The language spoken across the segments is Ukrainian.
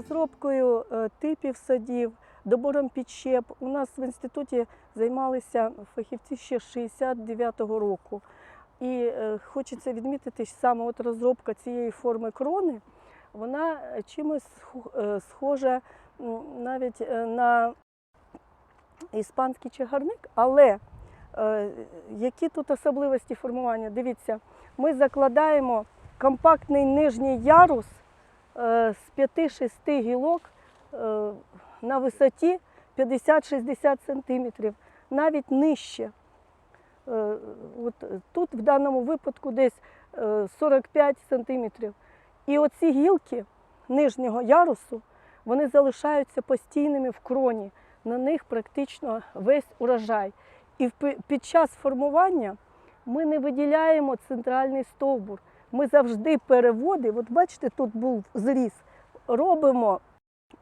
Розробкою е, типів садів, добором підщеп. У нас в інституті займалися фахівці ще 69-го року. І е, хочеться відмітити, що саме от розробка цієї форми крони, вона чимось е, схожа навіть на іспанський чагарник, але які тут особливості формування? Дивіться, ми закладаємо компактний нижній ярус з 5-6 гілок е, на висоті 50-60 см, навіть нижче. Е, От тут в даному випадку десь е, 45 см. І оці гілки нижнього ярусу вони залишаються постійними в кроні. На них практично весь урожай. І під час формування ми не виділяємо центральний стовбур. Ми завжди переводи, от бачите, тут був зріз, робимо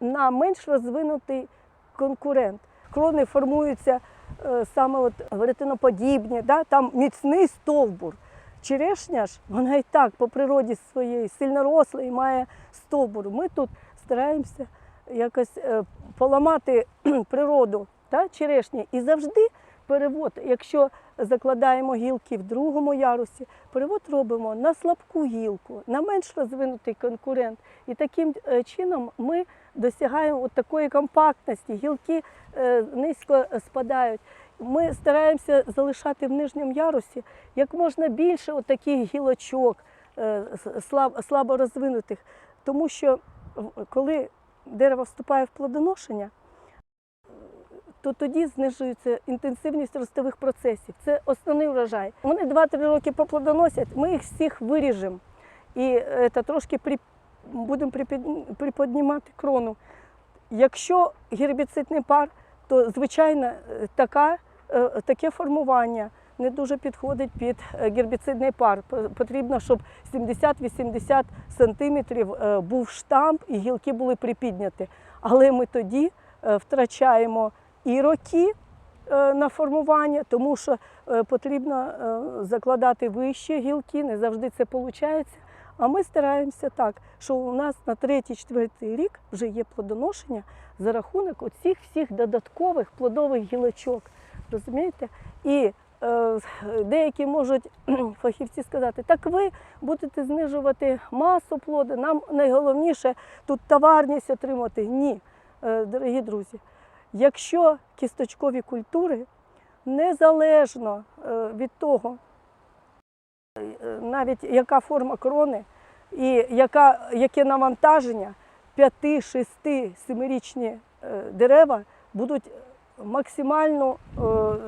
на менш розвинутий конкурент. Крони формуються е, саме от веретеноподібні, да? там міцний стовбур. Черешня ж, вона і так по природі своєї сильно росла і має стовбур. Ми тут стараємося якось е, поламати природу та, черешні. І завжди перевод, якщо закладаємо гілки в другому ярусі, перевод робимо на слабку гілку, на менш розвинутий конкурент. І таким е, чином ми досягаємо от такої компактності, гілки е, низько спадають. Ми стараємося залишати в нижньому ярусі як можна більше от таких гілочок е, слаб, слабо розвинутих, тому що коли дерево вступає в плодоношення, то тоді знижується інтенсивність ростових процесів. Це основний урожай. Вони 2-3 роки поплодоносять, ми їх всіх виріжемо і е, та, трошки при, будемо приподнімати крону. Якщо гербіцидний пар, то звичайно е, така, е, таке формування не дуже підходить під е, гербіцидний пар. Потрібно, щоб 70-80 сантиметрів був штамп і гілки були припідняті. Але ми тоді втрачаємо і роки е, на формування, тому що е, потрібно е, закладати вищі гілки, не завжди це виходить. А ми стараємося так, що у нас на третій-четвертий рік вже є плодоношення за рахунок оцих всіх додаткових плодових гілочок. Розумієте? І е, деякі можуть фахівці сказати, так ви будете знижувати масу плоду, нам найголовніше тут товарність отримати. Ні, Е, дорогі друзі. Якщо кісточкові культури незалежно е, від того, е, навіть яка форма крони і яка, яке навантаження, 5, 6, 7-річні е, дерева будуть максимально е,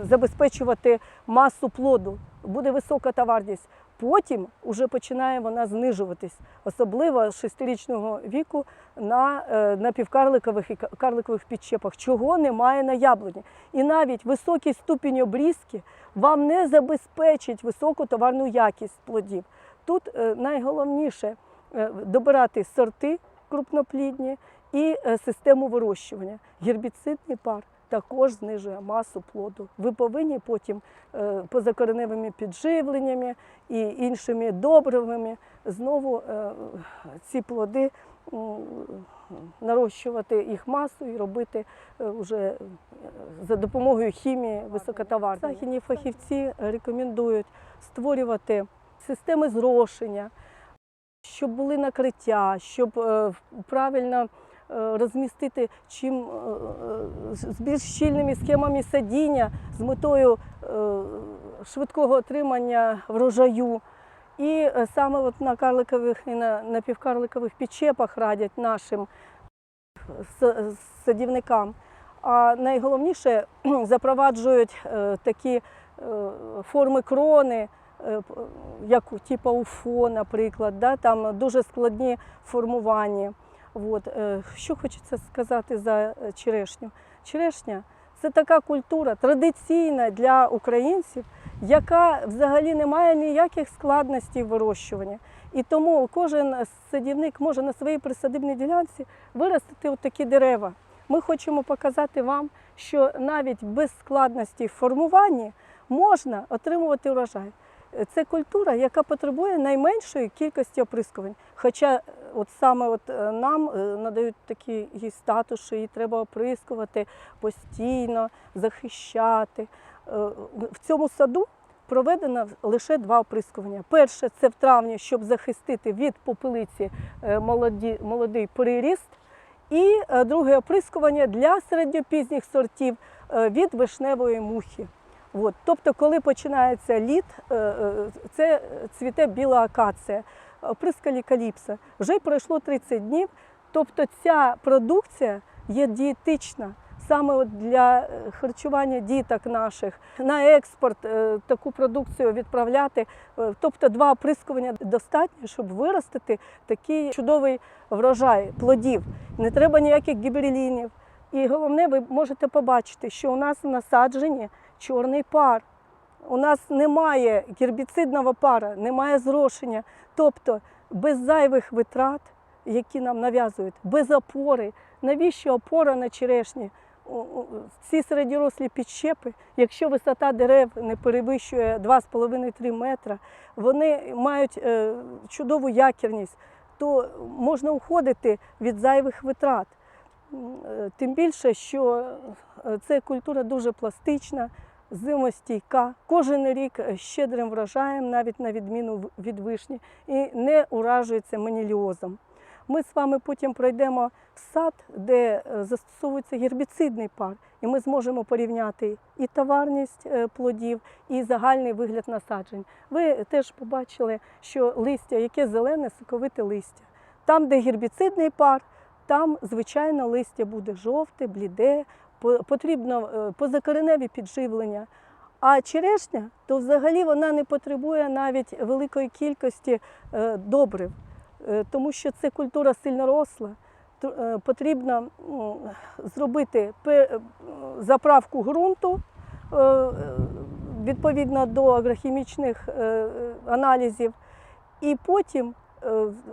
забезпечувати масу плоду, буде висока товарність. Потім вже починає вона знижуватись, особливо з 6-річного віку на е, напівкарликових і карликових підчепах, чого немає на яблуні. І навіть високий ступінь обрізки вам не забезпечить високу товарну якість плодів. Тут е, найголовніше е, добирати сорти крупноплідні і систему вирощування. Гербіцидний пар також знижує масу плоду. Ви повинні потім е, позакореневими підживленнями і іншими добривами знову е, ці плоди нарощувати їх масу і робити вже е, за допомогою хімії високотоварної. Західні фахівці рекомендують створювати системи зрошення, щоб були накриття, щоб правильно розмістити чим е, е, з більш щільними схемами садіння з метою е, швидкого отримання врожаю. І е, саме от на карликових і на напівкарликових підчепах радять нашим садівникам. А найголовніше запроваджують е, такі е, форми крони, е, як типу УФО, наприклад, да? там дуже складні формування. От. е, Що хочеться сказати за е, черешню? Черешня це така культура традиційна для українців, яка взагалі не має ніяких складностей в вирощуванні. І тому кожен садівник може на своїй присадибній ділянці виростити такі дерева. Ми хочемо показати вам, що навіть без складності в формуванні можна отримувати урожай. Це культура, яка потребує найменшої кількості оприскувань. Хоча е, от саме от е, нам е, надають такий їй статус, що її треба оприскувати постійно, захищати. В цьому саду проведено лише два оприскування. Перше це в травні, щоб захистити від попелиці молоді, молодий приріст. І друге оприскування для середньопізніх сортів від вишневої мухи. От. Тобто, коли починається літ, е, е, це цвіте біла акація, оприскалі каліпса. Вже пройшло 30 днів. Тобто ця продукція є дієтична саме для е, харчування діток наших. На експорт е, таку продукцію відправляти. Е, Тобто два оприскування достатньо, щоб виростити такий чудовий врожай плодів. Не треба ніяких гібрилінів. І головне, ви можете побачити, що у нас в насадженні чорний пар. У нас немає гербіцидного пара, немає зрошення. Тобто без зайвих витрат, які нам нав'язують, без опори. Навіщо опора на черешні? Ці середньорослі підщепи, якщо висота дерев не перевищує 2,5-3 метра, вони мають е, чудову якірність, то можна уходити від зайвих витрат. Е, Тим більше, що е, це культура дуже пластична, зимостійка. Кожен рік е, щедрим врожаєм, навіть на відміну від вишні, і не уражується маніліозом. Ми з вами потім пройдемо в сад, де е, застосовується гербіцидний пар, і ми зможемо порівняти і товарність е, плодів, і загальний вигляд насаджень. Ви теж побачили, що листя, яке зелене, соковите листя. Там, де гербіцидний пар, там, звичайно, листя буде жовте, бліде, потрібно е, позакореневі підживлення. А черешня, то взагалі вона не потребує навіть великої кількості е, добрив, е, тому що це культура сильноросла. То, е, Потрібно зробити заправку ґрунту відповідно до агрохімічних аналізів, і потім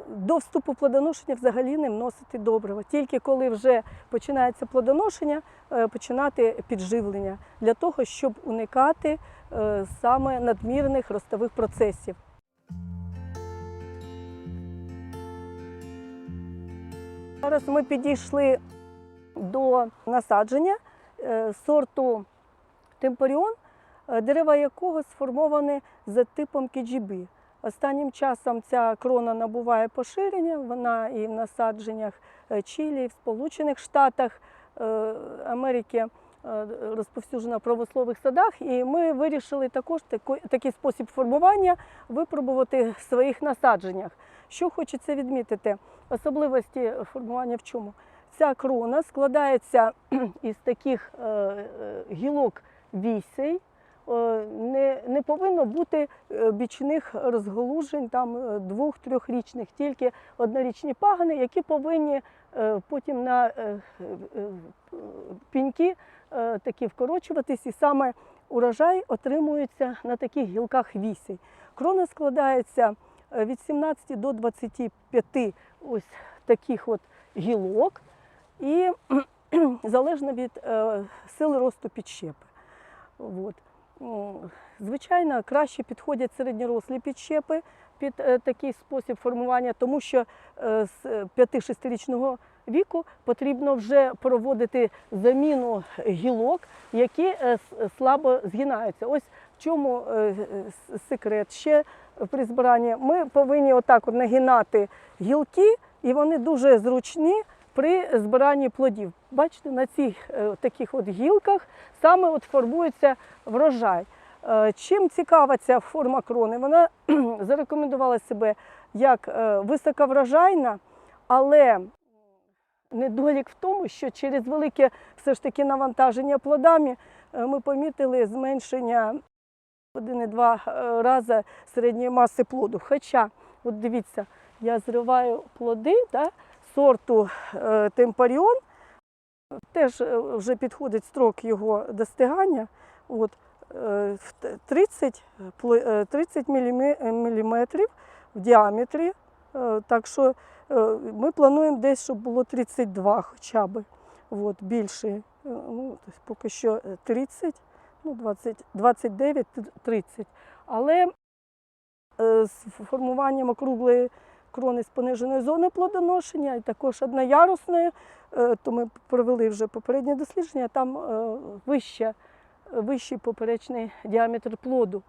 до вступу плодоношення взагалі не вносити добрива. Тільки коли вже починається плодоношення, е, починати підживлення для того, щоб уникати е, саме надмірних ростових процесів. Зараз ми підійшли до насадження е, сорту темпоріон, е, дерева якого сформовані за типом KGB. Останнім часом ця крона набуває поширення, вона і в насадженнях е, Чилі, і в Сполучених Штатах е, Америки е, розповсюджена в промислових садах. І ми вирішили також такий спосіб формування випробувати в своїх насадженнях. Що хочеться відмітити, особливості формування в чому? Ця крона складається із таких гілок вісей. Е, Не, не повинно бути е, бічних розголужень там е, двох-трьохрічних, тільки однорічні пагани, які повинні потім на піньки такі вкорочуватись, і саме урожай отримується на таких гілках вісей. Крона складається від 17 до 25 ось таких от гілок, і залежно від сили росту підщепи. От. Звичайно, краще підходять середньорослі підщепи під е, такий спосіб формування, тому що е, з 5-6-річного віку потрібно вже проводити заміну гілок, які е, слабо згинаються. Ось в чому е, е, секрет. Ще при збиранні ми повинні отак от нагинати гілки, і вони дуже зручні при збиранні плодів. Бачите, на цих е, таких от гілках саме от формується врожай. Е, Чим цікава ця форма крони? Вона зарекомендувала себе як е, високоврожайна, але недолік в тому, що через велике все ж таки навантаження плодами ми помітили зменшення 1,2 е, рази середньої маси плоду. Хоча, от дивіться, я зриваю плоди да, сорту е, темпаріон, теж е, вже підходить строк його достигання. От, е, в т- 30, е, 30 міліметрів в діаметрі. Е, Так що ми плануємо десь, щоб було 32 хоча б. От, більше. Ну, тобто поки що е, 30, ну, 29, 30. Але з формуванням округлої крони з пониженої зони плодоношення, і також одноярусної, е, то ми провели вже попереднє дослідження, там е, вища, вищий поперечний діаметр плоду.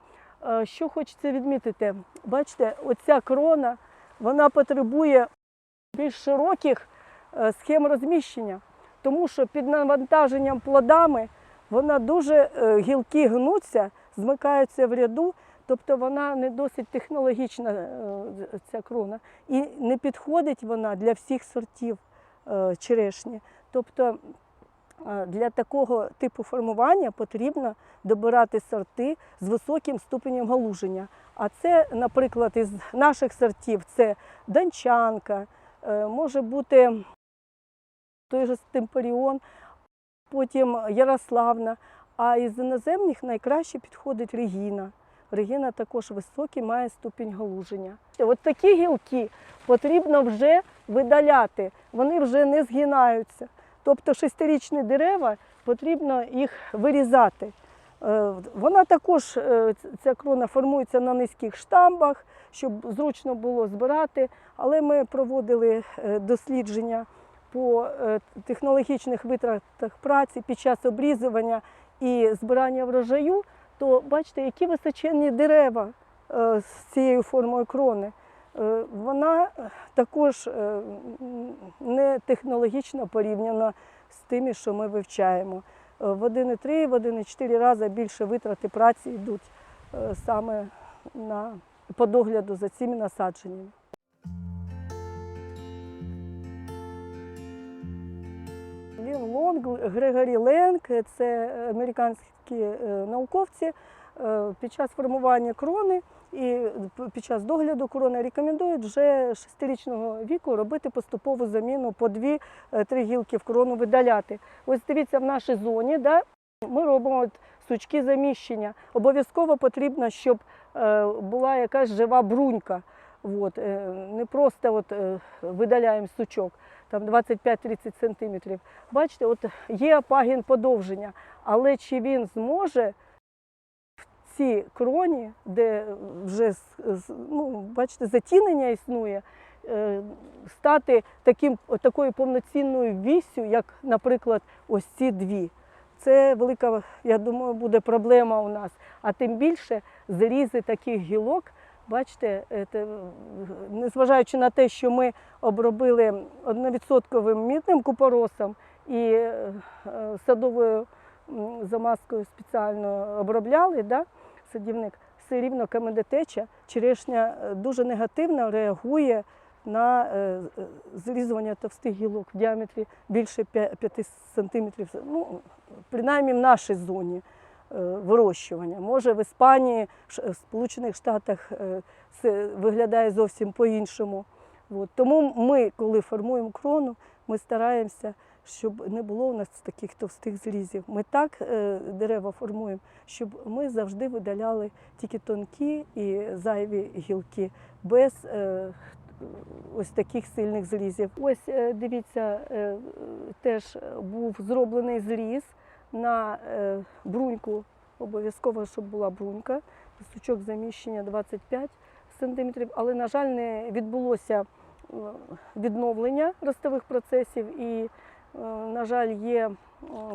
Е, Що хочеться відмітити? Бачите, оця крона вона потребує більш широких е, схем розміщення, тому що під навантаженням плодами вона дуже е, гілки гнуться, змикаються в ряду, тобто вона не досить технологічна, е, ця крона, і не підходить вона для всіх сортів е, черешні. Тобто е, для такого типу формування потрібно добирати сорти з високим ступенем галуження. А це, наприклад, із наших сортів це Дончанка, е, може бути той же Стемперіон, потім Ярославна. А із іноземних найкраще підходить Регіна. Регіна також високий, має ступінь галуження. От такі гілки потрібно вже видаляти, вони вже не згинаються. Тобто шестирічні дерева потрібно їх вирізати. Е, Вона також, е, ця крона формується на низьких штамбах, щоб зручно було збирати, але ми проводили е, дослідження по технологічних витратах праці під час обрізування і збирання врожаю, то бачите, які височенні дерева е, з цією формою крони. Е, Вона також е, не технологічно порівняна з тими, що ми вивчаємо. В 1,3, в 1,4 рази більше витрати праці йдуть саме на по догляду за цими насадженнями. Лін Лонг, Грегорі Ленк це американські е, науковці. Е, Під час формування крони і під час догляду крони рекомендують вже шестирічного віку робити поступову заміну по дві-три гілки в крону видаляти. Ось дивіться, в нашій зоні да, ми робимо от сучки заміщення. Обов'язково потрібно, щоб е, була якась жива брунька. От, е, не просто от, е, видаляємо сучок там 25-30 сантиметрів. Бачите, от є пагін подовження, але чи він зможе в цій кроні, де вже ну, бачите, затінення існує, е, стати таким, такою повноцінною віссю, як, наприклад, ось ці дві. Це велика, я думаю, буде проблема у нас. А тим більше зрізи таких гілок, бачите, це, незважаючи на те, що ми обробили одновідсотковим мідним купоросом і е, садовою замазкою спеціально обробляли, да, садівник, все рівно камедотеча, черешня е, дуже негативно реагує на е, зрізування товстих гілок в діаметрі більше 5 сантиметрів. Ну, принаймні в нашій зоні вирощування. Може, в Іспанії, в Сполучених Штатах е, це виглядає зовсім по-іншому. Тому ми, коли формуємо крону, ми стараємося, щоб не було у нас таких товстих зрізів. Ми так е, дерева формуємо, щоб ми завжди видаляли тільки тонкі і зайві гілки без е, ось таких сильних зрізів. Ось е, дивіться, е, теж був зроблений зріз на е, бруньку. Обов'язково, щоб була брунька, сучок заміщення 25 сантиметрів, але, на жаль, не відбулося відновлення ростових процесів. І, е, на жаль, є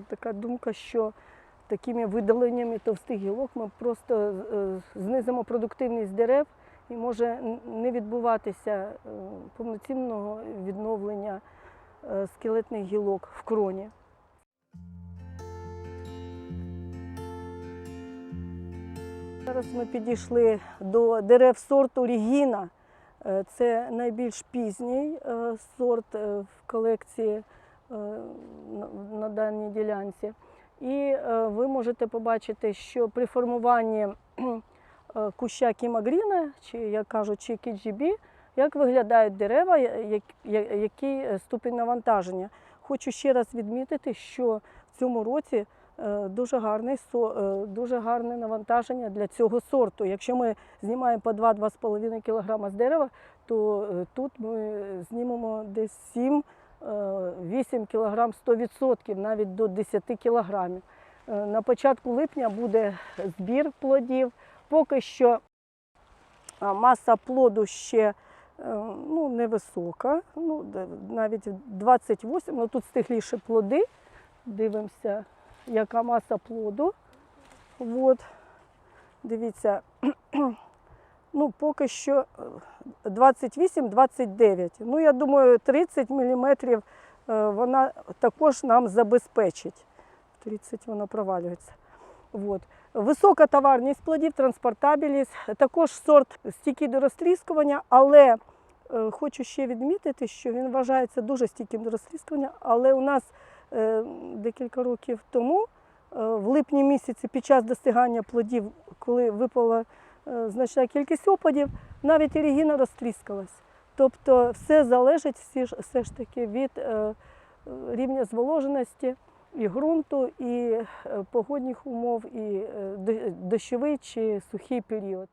така думка, що такими видаленнями товстих гілок ми просто е, знизимо продуктивність дерев і може не відбуватися повноцінного відновлення скелетних гілок в кроні. Зараз ми підійшли до дерев сорту Регіна. Е, Це найбільш пізній е, сорт е, в колекції на- даній ділянці. І ви можете побачити, що при формуванні куща кімагріна, чи як кажуть, чи кіджібі, як виглядають дерева, який ступінь навантаження. Хочу ще раз відмітити, що в цьому році дуже, гарний, е, дуже гарне навантаження для цього сорту. Якщо ми знімаємо по 2-2,5 кг з дерева, то е, тут ми знімемо десь 7 8 кг 100%, навіть до 10 кг. На початку липня буде збір плодів. Поки що маса плоду ще е, ну, невисока, ну, навіть 28, ну тут стигліші плоди. Дивимося, яка маса плоду. От. Дивіться, ну, поки що е, 28-29. Ну, я думаю, 30 мм вона також нам забезпечить. 30 воно провалюється. От. Висока товарність плодів, транспортабельність, також сорт стійкий до розтріскування, але е, хочу ще відмітити, що він вважається дуже стійким до розтріскування, але у нас е, декілька років тому, е, в липні місяці, під час достигання плодів, коли випала е, значна кількість опадів, навіть ерігіна розтріскалась. Тобто все залежить все ж таки від е, е, рівня зволоженості і ґрунту, і е, погодних умов, і е, дощовий чи сухий період.